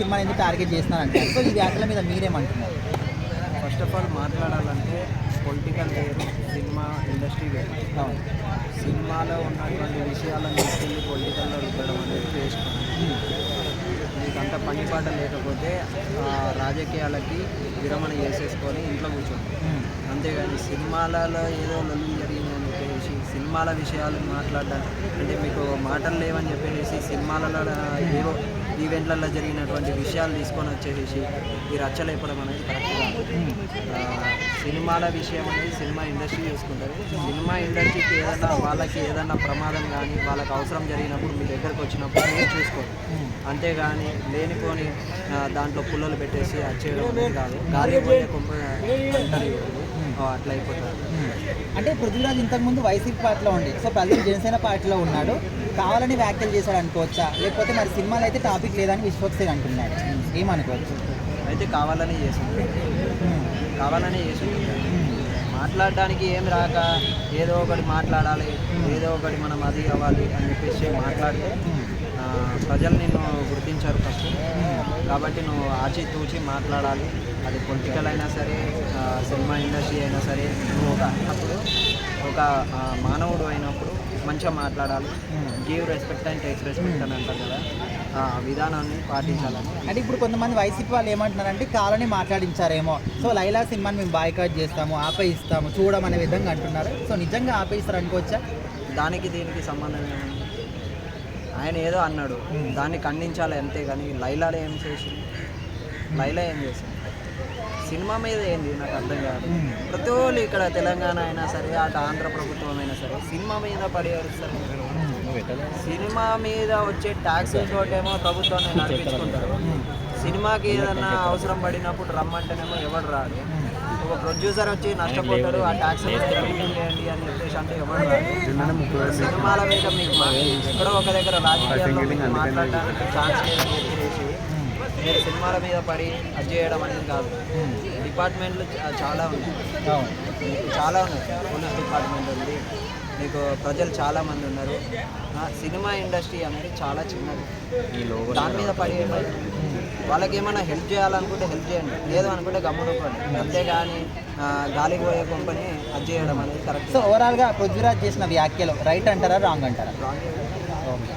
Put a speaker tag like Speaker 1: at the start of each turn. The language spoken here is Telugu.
Speaker 1: సినిమా ఎందుకు టార్గెట్ చేస్తున్నారంటారు సో ఈ వ్యాఖ్యల మీద మీరేమంటున్నారు?
Speaker 2: ఫస్ట్ ఆఫ్ ఆల్ మాట్లాడాలంటే పొలిటికల్ వేరు సినిమా ఇండస్ట్రీ వేరు సినిమాలో ఉన్నటువంటి విషయాలను తీసుకెళ్ళి పొలిటికల్లో రుద్దడం అనేది వేస్ట్ మీకు అంత పని పాట లేకపోతే ఆ, రాజకీయాలకి విరమణ చేసేసుకొని ఇంట్లో కూర్చోండి. అంతేగాని సినిమాలలో ఏదో లొల్లి చెప్పేసి సినిమాల విషయాలు మాట్లాడడం అంటే మీకు మాటలు లేవని చెప్పేసి సినిమాలలో ఏవో ఈవెంట్లలో జరిగినటువంటి విషయాలు తీసుకొని వచ్చేసి ఈ రచ్చలేపడం అనేది కరెక్ట్ కాదు. సినిమాల విషయం అనేది సినిమా ఇండస్ట్రీ చూసుకుంటుంది. సినిమా ఇండస్ట్రీకి ఏదైనా వాళ్ళకి ఏదైనా ప్రమాదం కానీ వాళ్ళకి అవసరం జరిగినప్పుడు మీ దగ్గరకు వచ్చినప్పుడు మీరు చూసుకోండి. అంతేగాని లేనిపోని దాంట్లో పుల్లలు పెట్టేసి వచ్చేయడం కాదు. గాలి పోయే కొంప అంటారు అట్లా అయిపోతుంది.
Speaker 1: అంటే పృథ్వీరాజ్ ఇంతకుముందు వైసీపీ పార్టీలో ఉండి. సో ప్రజెంట్ జనసేన పార్టీలో ఉన్నాడు. కావాలని వ్యాఖ్యలు చేశాడు అనుకోవచ్చా? లేకపోతే మరి సినిమాలో అయితే టాపిక్ లేదని విశ్వక్సేన్ అంటున్నాడు. ఏమనుకోవచ్చు?
Speaker 2: అయితే కావాలని చేసింది. కావాలని చేసింది. మాట్లాడడానికి ఏం రాక ఏదో ఒకటి మాట్లాడాలి ఏదో ఒకటి మనం అది అవ్వాలి అని చెప్పేసి మాట్లాడితే ప్రజలు నిన్ను గుర్తించారు ఫస్ట్. కాబట్టి నువ్వు ఆచితూచి మాట్లాడాలి. అది పొలిటికల్ అయినా సరే సినిమా ఇండస్ట్రీ అయినా సరే నువ్వు ఒక అప్పుడు ఒక మానవుడు అయినప్పుడు మంచిగా మాట్లాడాలి. Give respect and takes respect అని అంటారు కదా. ఆ విధానాన్ని పాటించాలని
Speaker 1: అంటే ఇప్పుడు కొంతమంది వైసీపీ వాళ్ళు ఏమంటున్నారంటే కావాలని మాట్లాడించారేమో. సో లైలా సినిమాని మేము బాయ్కాట్ చేస్తాము ఆపేయిస్తాము చూడమనే విధంగా అంటున్నారు. సో నిజంగా ఆపేయిస్తారు అనుకోవచ్చా
Speaker 2: దానికి దీనికి సంబంధం ఏముంది? ఆయన ఏదో అన్నాడు. దాన్ని ఖండించాలి అంతే కానీ లైలాలో ఏం చేసింది లైలా ఏం చేసింది సినిమా మీద ఏంది? నాకు అర్థం కాదు. ప్రతి వాళ్ళు ఇక్కడ తెలంగాణ అయినా సరే అటు ఆంధ్ర ప్రభుత్వం అయినా సరే సినిమా మీద పడి సినిమా మీద వచ్చే ట్యాక్స్ తోటేమో ప్రభుత్వాన్ని నడిపించుకుంటారు. సినిమాకి ఏదన్నా అవసరం పడినప్పుడు రమ్మంటేనేమో ఎవడు రాడు. ఒక ప్రొడ్యూసర్ వచ్చి నష్టపోతాడు ఆ ట్యాక్స్ చేయండి అని చెప్పేసి అంటే ఎవడు రాడు. సినిమాల మీద మీకు ఎక్కడో ఒక దగ్గర రాజకీయాల్లో మీకు మాట్లాడడానికి ఛాన్స్ లేదని చెప్పేసి మీరు సినిమాల మీద పడి అది చేయడం అనేది కాదు. డిపార్ట్మెంట్లు చాలా ఉన్నాయి. చాలా ఉన్నాయి. పోలీస్ డిపార్ట్మెంట్ ఉంది. మీకు ప్రజలు చాలా మంది ఉన్నారు. ఆ, సినిమా ఇండస్ట్రీ అనేది చాలా చిన్నది. దాని మీద పడి? వాళ్ళకి ఏమైనా హెల్ప్ చేయాలనుకుంటే హెల్ప్ చేయండి. లేదు అనుకుంటే గమ్మునుకోండి. అంతేగాని ఆ, గాలికి పోయే కంపెనీ అది చేయడం అనేది కరెక్ట్
Speaker 1: సో ఓవరాల్గా పృథ్వీరాజ్ చేసిన వ్యాఖ్యలు రైట్ అంటారా రాంగ్ అంటారా?
Speaker 2: Wrong
Speaker 1: okay